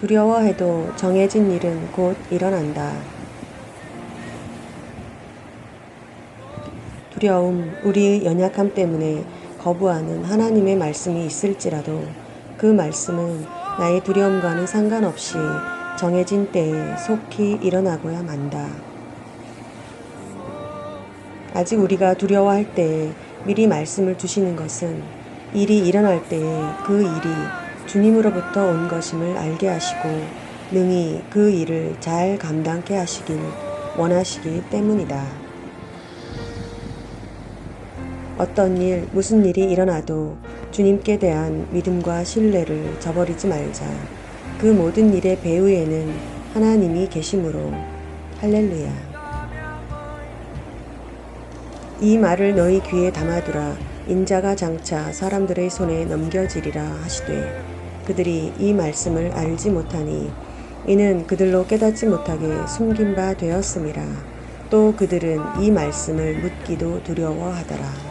두려워해도 정해진 일은 곧 일어난다. 두려움, 우리의 연약함 때문에 거부하는 하나님의 말씀이 있을지라도 그 말씀은 나의 두려움과는 상관없이 정해진 때에 속히 일어나고야 만다. 아직 우리가 두려워할 때에 미리 말씀을 주시는 것은 일이 일어날 때에 그 일이 주님으로부터 온 것임을 알게 하시고 능히 그 일을 잘 감당케 하시길 원하시기 때문이다. 어떤 일, 무슨 일이 일어나도 주님께 대한 믿음과 신뢰를 저버리지 말자. 그 모든 일의 배후에는 하나님이 계심으로 할렐루야. 이 말을 너희 귀에 담아두라. 인자가 장차 사람들의 손에 넘겨지리라 하시되 그들이 이 말씀을 알지 못하니 이는 그들로 깨닫지 못하게 숨긴 바 되었음이라. 또 그들은 이 말씀을 묻기도 두려워하더라.